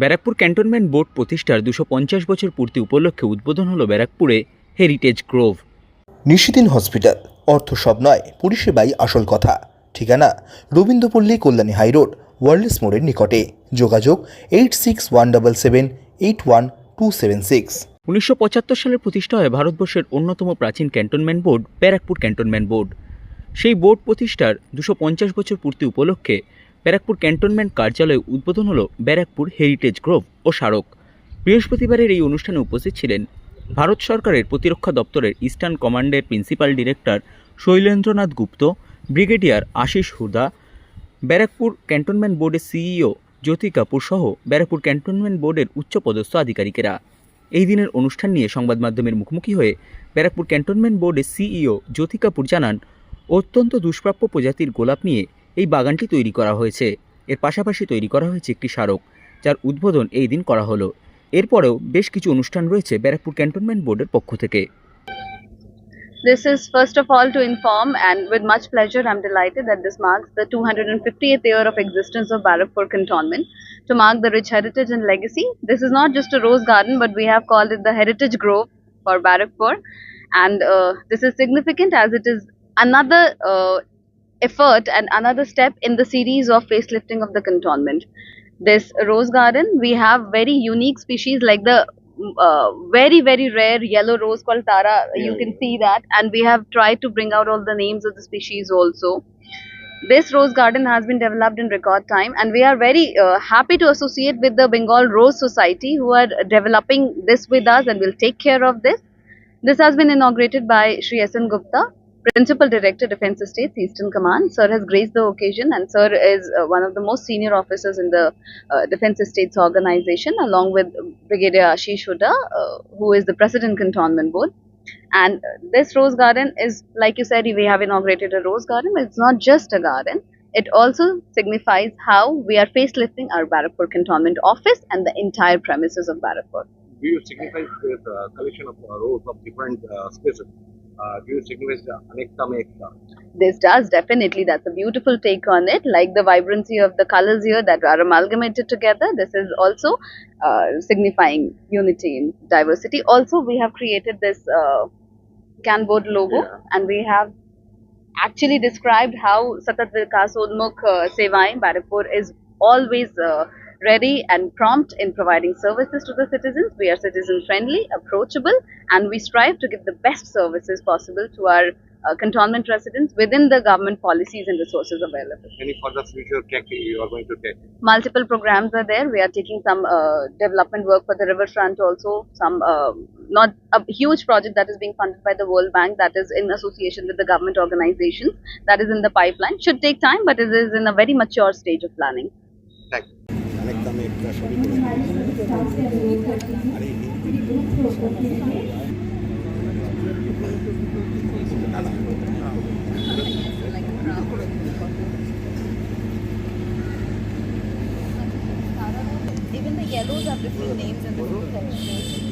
Barrackpore cantonment board প্রতিষ্ঠার দুশো পঞ্চাশ বছর পূর্তি উপলক্ষে উদ্বোধন হলো ব্যারাকপুরে হেরিটেজ গ্রোভ। নিশিদিন হসপিটাল অর্থ সব নয় পরিষেবাই আসল কথা। ঠিকানা রবীন্দ্রপল্লী কল্যাণী হাইরোড ওয়ার্ল্ডস মোড়ের নিকটে। যোগাযোগ eight six one double seven eight one two seven six. উনিশশো পঁচাত্তর সালে প্রতিষ্ঠা হয় ভারতবর্ষের অন্যতম প্রাচীন cantonment board Barrackpore cantonment board. সেই বোর্ড প্রতিষ্ঠার দুশো পঞ্চাশ বছর পূর্তি উপলক্ষে ব্যারাকপুর ক্যান্টনমেন্ট কার্যালয়ে উদ্বোধন হল ব্যারাকপুর হেরিটেজ গ্রোভ ও স্মারক। বৃহস্পতিবারের এই অনুষ্ঠানে উপস্থিত ছিলেন ভারত সরকারের প্রতিরক্ষা দপ্তরের ইস্টার্ন কমান্ডের principal director Shailendranath Gupta, brigadier Ashish Huda, Barrackpore cantonment বোর্ডের সিইও জ্যোতি কাপুর সহ ব্যারাকপুর ক্যান্টনমেন্ট বোর্ডের উচ্চপদস্থ আধিকারিকেরা। এই দিনের অনুষ্ঠান নিয়ে সংবাদ মাধ্যমের মুখোমুখি হয়ে ব্যারাকপুর ক্যান্টনমেন্ট বোর্ডের সিইও জ্যোতি কাপুর জানান, অত্যন্ত দুষ্প্রাপ্য প্রজাতির গোলাপ নিয়ে এই বাগানটি তৈরি করা হয়েছে এর পাশাপাশি তৈরি করা হয়েছে একটি স্মারক যার উদ্বোধন এই দিন করা হলো এরপরেও বেশ কিছু অনুষ্ঠান রয়েছে ব্যারাকপুর ক্যান্টনমেন্ট বোর্ডের পক্ষ থেকে This is first of all to inform, and with much pleasure, I'm delighted that this marks the 250th year of existence of Barakpur Cantonment. To mark the rich heritage and legacy, this is not just a rose garden, but we have called it the Heritage Grove for Barakpur. And uh, this is significant as it is another uh, effort and another step in the series of facelifting of the cantonment. This rose garden, we have very unique species like the uh, very very rare yellow rose called Tara. you can see that, and we have tried to bring out all the names of the species also. This rose garden has been developed in record time, and we are very uh, happy to associate with the Bengal Rose Society who are developing this with us and will take care of this. This has been inaugurated by Sri S.N. Gupta, Principal Director, Defence Estates, Eastern Command. Sir has graced the occasion, and Sir is uh, one of the most senior officers in the uh, Defence Estates organization, along with Brigadier Ashish Huda, uh, who is the President Cantonment Board. And uh, this rose garden is, like you said, we have inaugurated a rose garden, but it's not just a garden. It also signifies how we are facelifting our Barakpur Cantonment office and the entire premises of Barakpur. do you signify with uh, collection of uh, rows of different uh, spaces? Uh, do you anekta? This does definitely. That's a beautiful take on it. Like the vibrancy of the colors here that are amalgamated together. This is also uh, signifying unity in diversity. Also, we have created this uh, Canboard logo, Yeah. and we have actually described how Satat Vikas Udmukh uh, Barakpur is always uh, ready and prompt in providing services to the citizens. We are citizen friendly, approachable, and we strive to give the best services possible to our uh, cantonment residents within the government policies and resources available. Any further future tech you are going to take? Multiple programs are there. We are taking some uh, development work for the riverfront also. Some uh, not a huge project that is being funded by the World Bank that is in association with the government organizations that is in the pipeline. Should take time, but it is in a very mature stage of planning. Thank দামে একটা সবই করে Even the yellows have different names and different textures.